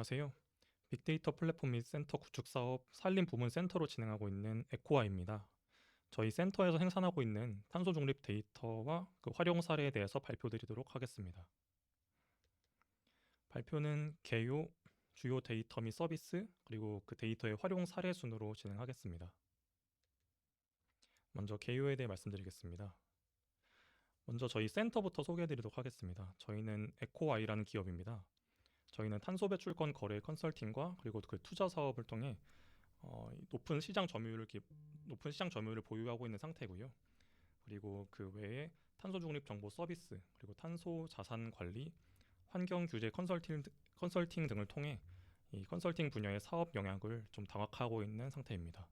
안녕하세요. 빅데이터 플랫폼 및 센터 구축 사업 산림 부문 센터로 진행하고 있는 에코아입니다. 저희 센터에서 생산하고 있는 탄소 중립 데이터와 그 활용 사례에 대해서 발표드리도록 하겠습니다. 발표는 개요, 주요 데이터 및 서비스, 그리고 그 데이터의 활용 사례 순으로 진행하겠습니다. 먼저 개요에 대해 말씀드리겠습니다. 먼저 저희 센터부터 소개해드리도록 하겠습니다. 저희는 에코아이라는 기업입니다. 저희는 탄소 배출권 거래 컨설팅과 그리고 그 투자 사업을 통해 어, 이 높은 시장 점유율을 기, 높은 시장 점유율을 보유하고 있는 상태고요. 그리고 그 외에 탄소 중립 정보 서비스 그리고 탄소 자산 관리, 환경 규제 컨설팅 컨설팅 등을 통해 이 컨설팅 분야의 사업 영역을 좀 장악하고 있는 상태입니다.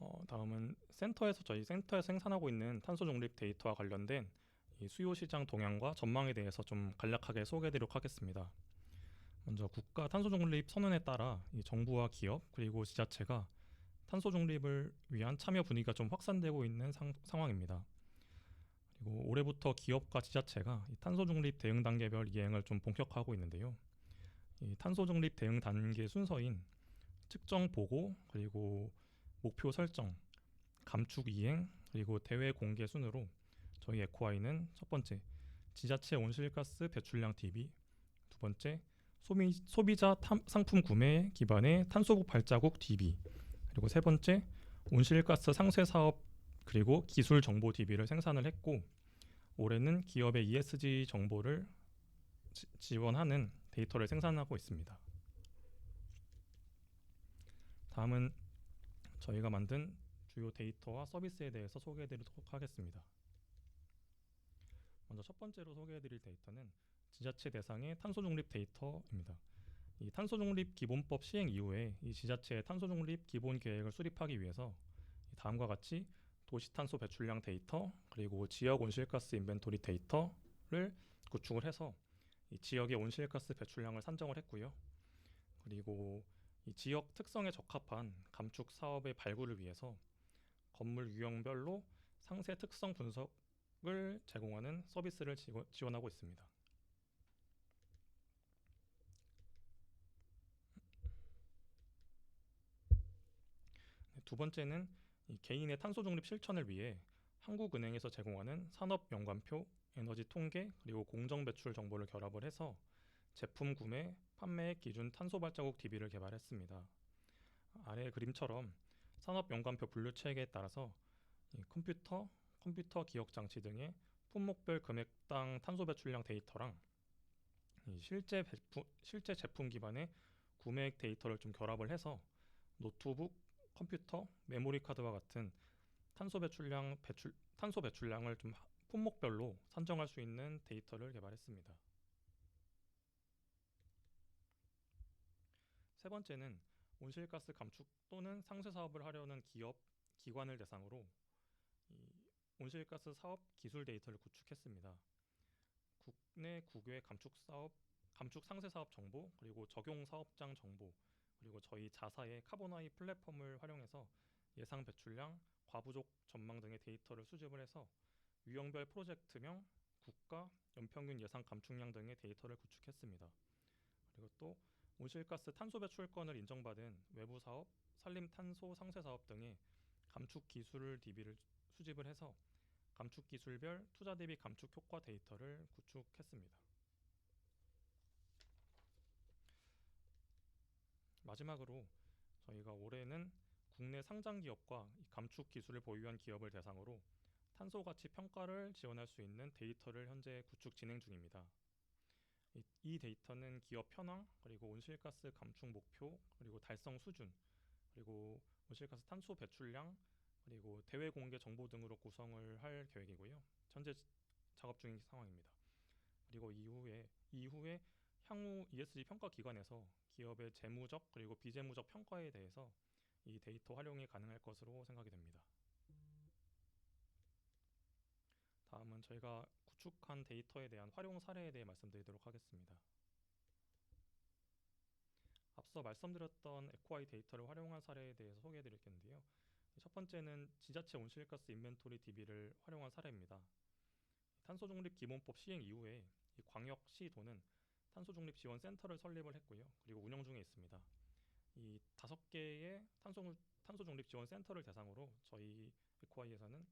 어, 다음은 센터에서 저희 센터에서 생산하고 있는 탄소 중립 데이터와 관련된 이 수요 시장 동향과 전망에 대해서 좀 간략하게 소개해드리도록 하겠습니다. 먼저 국가 탄소 중립 선언에 따라 이 정부와 기업 그리고 지자체가 탄소 중립을 위한 참여 분위기가 좀 확산되고 있는 상, 상황입니다. 그리고 올해부터 기업과 지자체가 이 탄소 중립 대응 단계별 이행을 좀 본격화하고 있는데요. 이 탄소 중립 대응 단계 순서인 측정 보고 그리고 목표 설정, 감축 이행 그리고 대외 공개 순으로 저희 에코아이는 첫 번째 지자체 온실가스 배출량 DB, 두 번째 소비, 탐, 상품 구매 기반의 탄소국 발자국 DB, 그리고 세 번째 온실가스 상쇄 사업 그리고 기술 정보 DB를 생산을 했고 올해는 기업의 ESG 정보를 지, 지원하는 데이터를 생산하고 있습니다. 다음은 저희가 만든 주요 데이터와 서비스에 대해서 소개해드리도록 하겠습니다. 먼저 첫 번째로 소개해드릴 데이터는 지자체 대상의 탄소 중립 데이터입니다. 이 탄소 중립 기본법 시행 이후에 이 지자체의 탄소 중립 기본 계획을 수립하기 위해서 다음과 같이 도시 탄소 배출량 데이터 그리고 지역 온실가스 인벤토리 데이터를 구축을 해서 이 지역의 온실가스 배출량을 산정을 했고요. 그리고 이 지역 특성에 적합한 감축 사업의 발굴을 위해서 건물 유형별로 상세 특성 분석 을 제공하는 서비스를 지원하고 있습니다. 네, 두 번째는 개인의 탄소 중립 실천을 위해 한국은행에서 제공하는 산업 연관표, 에너지 통계 그리고 공정 배출 정보를 결합을 해서 제품 구매, 판매 기준 탄소 발자국 DB를 개발했습니다. 아래 그림처럼 산업 연관표 분류 체계에 따라서 컴퓨터, 컴퓨터 기억 장치 등의 품목별 금액당 탄소 배출량 데이터랑 실제 배품, 실제 제품 기반의 구매액 데이터를 좀 결합을 해서 노트북, 컴퓨터, 메모리 카드와 같은 탄소 배출량 배출 탄소 배출량을 좀 품목별로 산정할 수 있는 데이터를 개발했습니다. 세 번째는 온실가스 감축 또는 상쇄 사업을 하려는 기업, 기관을 대상으로 온실가스 사업 기술 데이터를 구축했습니다. 국내 국외 감축 사업, 감축 상쇄 사업 정보, 그리고 적용 사업장 정보, 그리고 저희 자사의 카보나이 플랫폼을 활용해서 예상 배출량, 과부족 전망 등의 데이터를 수집을 해서 유형별 프로젝트명, 국가, 연평균 예상 감축량 등의 데이터를 구축했습니다. 그리고 또 온실가스 탄소 배출권을 인정받은 외부 사업, 산림 탄소 상쇄 사업 등의 감축 기술 DB를 수집을 해서 감축 기술별 투자 대비 감축 효과 데이터를 구축했습니다. 마지막으로 저희가 올해는 국내 상장 기업과 감축 기술을 보유한 기업을 대상으로 탄소 가치 평가를 지원할 수 있는 데이터를 현재 구축 진행 중입니다. 이, 이 데이터는 기업 현황 그리고 온실가스 감축 목표 그리고 달성 수준 그리고 온실가스 탄소 배출량 그리고 대외 공개 정보 등으로 구성을 할 계획이고요. 현재 작업 중인 상황입니다. 그리고 이후에 이후에 향후 ESG 평가 기관에서 기업의 재무적 그리고 비재무적 평가에 대해서 이 데이터 활용이 가능할 것으로 생각이 됩니다. 다음은 저희가 구축한 데이터에 대한 활용 사례에 대해 말씀드리도록 하겠습니다. 앞서 말씀드렸던 에코아이 데이터를 활용한 사례에 대해서 소개해 드릴 텐데요. 첫 번째는 지자체 온실가스 인벤토리 DB를 활용한 사례입니다. 탄소 중립 기본법 시행 이후에 광역시도는 탄소 중립 지원 센터를 설립을 했고요. 그리고 운영 중에 있습니다. 이 다섯 개의 탄소 탄소 중립 지원 센터를 대상으로 저희 에코아이에서는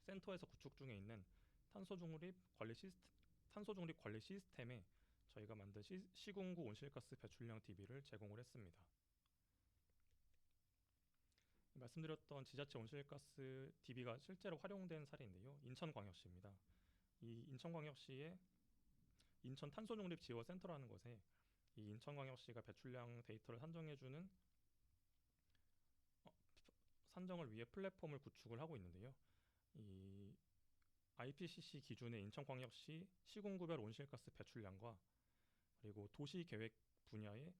센터에서 구축 중에 있는 탄소 중립 관리 시스템 탄소 중립 관리 시스템에 저희가 만든 시, 시공구 온실가스 배출량 DB를 제공을 했습니다. 말씀드렸던 지자체 온실가스 DB가 실제로 활용된 사례인데요. 인천광역시입니다. 이 인천광역시의 인천 탄소중립 지원 센터라는 곳에 이 인천광역시가 배출량 데이터를 산정해주는 어, 산정을 위해 플랫폼을 구축을 하고 있는데요. 이 IPCC 기준의 인천광역시 시공구별 온실가스 배출량과 그리고 도시계획 분야의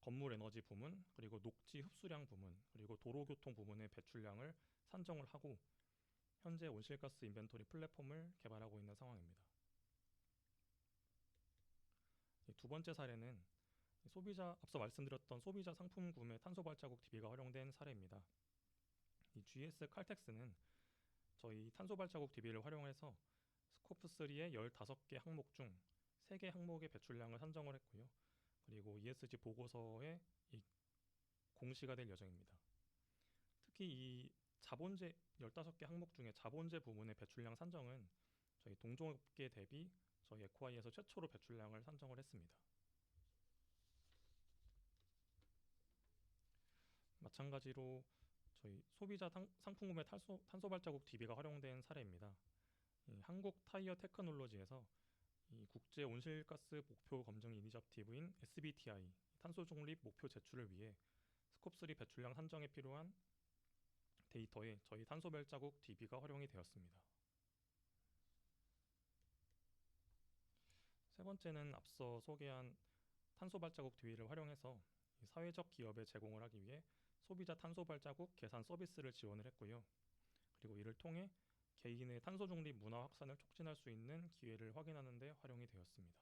건물 에너지 부문 그리고 녹지 흡수량 부문 그리고 도로교통 부문의 배출량을 산정을 하고 현재 온실가스 인벤토리 플랫폼을 개발하고 있는 상황입니다. 두 번째 사례는 소비자 앞서 말씀드렸던 소비자 상품 구매 탄소 발자국 DB가 활용된 사례입니다. 이 GS 칼텍스는 저희 탄소 발자국 DB를 활용해서 스코프 3의 15개 항목 중 3개 항목의 배출량을 산정을 했고요. 그리고 ESG 보고서에 이 공시가 될 예정입니다. 특히 이 자본재 15개 항목 중에 자본재 부문의 배출량 산정은 저희 동종업계 대비 저희 에코아이에서 최초로 배출량을 산정을 했습니다. 마찬가지로 저희 소비자 상품 구매 탄소 발자국 DB가 활용된 사례입니다. 한국 타이어 테크놀로지에서 이 국제 온실가스 목표 검증 이니셔티브인 SBTI 탄소 중립 목표 제출을 위해 스콥3 배출량 산정에 필요한 데이터에 저희 탄소 발자국 DB가 활용이 되었습니다. 세 번째는 앞서 소개한 탄소 발자국 DB를 활용해서 사회적 기업에 제공을 하기 위해 소비자 탄소 발자국 계산 서비스를 지원을 했고요. 그리고 이를 통해 개인의 탄소 중립 문화 확산을 촉진할 수 있는 기회를 확인하는 데 활용이 되었습니다.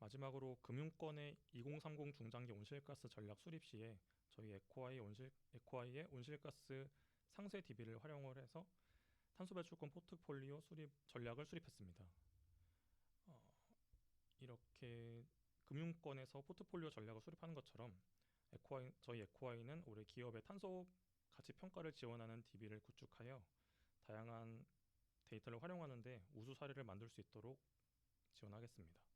마지막으로 금융권의 2030 중장기 온실가스 전략 수립 시에 저희 에코아이 온실 에코아이의 온실가스 상세 DB를 활용을 해서 탄소 배출권 포트폴리오 수립 전략을 수립했습니다. 어, 이렇게 금융권에서 포트폴리오 전략을 수립하는 것처럼 에코아이, 저희 에코아이는 올해 기업의 탄소 가치 평가를 지원하는 DB를 구축하여 다양한 데이터를 활용하는데 우수 사례를 만들 수 있도록 지원하겠습니다.